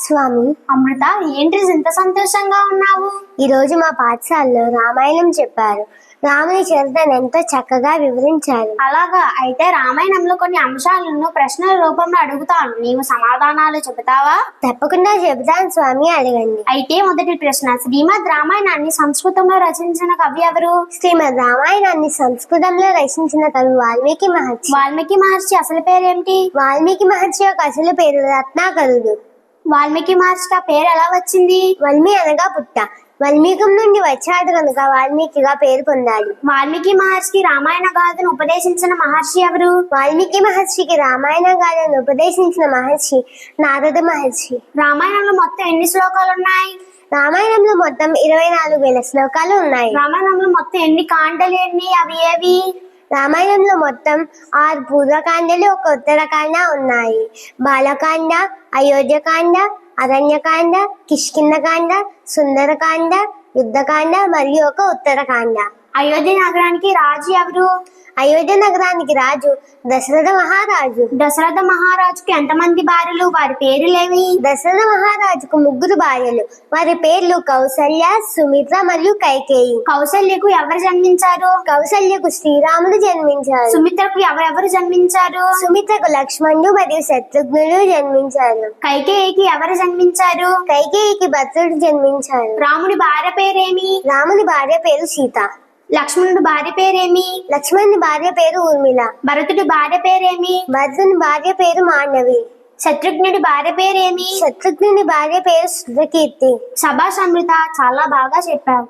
స్వామి అమృత ఏంటి ఇంత సంతోషంగా ఉన్నావు? ఈ రోజు మా పాఠశాలలో రామాయణం చెప్పారు. రాముని చరిత్రను ఎంతో చక్కగా వివరించారు. అలాగా అయితే రామాయణంలో కొన్ని అంశాలను ప్రశ్నల రూపంలో అడుగుతాను. నీవు సమాధానాలు చెబుతావా? తప్పకుండా చెబుతాను స్వామి అడగండి. అయితే మొదటి ప్రశ్న శ్రీమద్ రామాయణాన్ని సంస్కృతంలో రచించిన కవి ఎవరు? శ్రీమద్ రామాయణాన్ని సంస్కృతంలో రచించిన కవి వాల్మీకి మహర్షి. వాల్మీకి మహర్షి అసలు పేరేంటి వాల్మీకి మహర్షి యొక్క అసలు పేరు రత్నాకరుడు. వాల్మీకి మహర్షికి ఆ పేరు ఎలా వచ్చింది? వల్మి అనగా పుట్ట. వల్మీకం నుండి వచ్చాడు కనుక వాల్మీకిగా పేరు పొందాడు. వాల్మీకి మహర్షికి రామాయణ గాథను ఉపదేశించిన మహర్షి ఎవరు? వాల్మీకి మహర్షికి రామాయణ గాథను ఉపదేశించిన మహర్షి నారద మహర్షి. రామాయణంలో మొత్తం ఎన్ని శ్లోకాలు ఉన్నాయి? రామాయణంలో మొత్తం ఇరవై నాలుగు వేల శ్లోకాలు ఉన్నాయి. రామాయణంలో మొత్తం ఎన్ని కాండలు ఎన్ని అవి ఏవి? రామాయణంలో మొత్తం ఆరు పూర్వకాండలు ఒక ఉత్తరకాండ ఉన్నాయి. బాలకాండ అయోధ్యకాండ అరణ్యకాండ కిష్కిందకాండ సుందరకాండ యుద్ధకాండ మరియు ఒక ఉత్తరకాండ. అయోధ్య నగరానికి రాజు ఎవరు? అయోధ్య నగరానికి రాజు దశరథ మహారాజు. దశరథ మహారాజుకి ఎంతమంది భార్యలు? వారి పేర్లేవి? దశరథ మహారాజుకు ముగ్గురు భార్యలు. వారి పేర్లు కౌసల్య సుమిత్ర మరియు కైకేయి. కౌసల్యకు ఎవరు జన్మించారు? కౌసల్యకు శ్రీరాముడు జన్మించారు సుమిత్రకు ఎవరెవరు జన్మించారు? సుమిత్రకు లక్ష్మణుడు మరియు శత్రుఘ్నుడు జన్మించారు కైకేయికి ఎవరు జన్మించారు? కైకేయికి భద్రుడు జన్మించారు రాముడి భార్య పేరేమి? రాముని భార్య పేరు సీత. లక్ష్మణుడి భార్య పేరేమి? లక్ష్మణుని భార్య పేరు ఊర్మిళ. భరతుడి భార్య పేరేమి? భద్రుని భార్య పేరు మాండవి శత్రుఘ్నుడి భార్య పేరేమి? శత్రుఘ్నుని భార్య పేరు శృతకీర్తి సభాష్ అమృత చాలా బాగా చెప్పావు.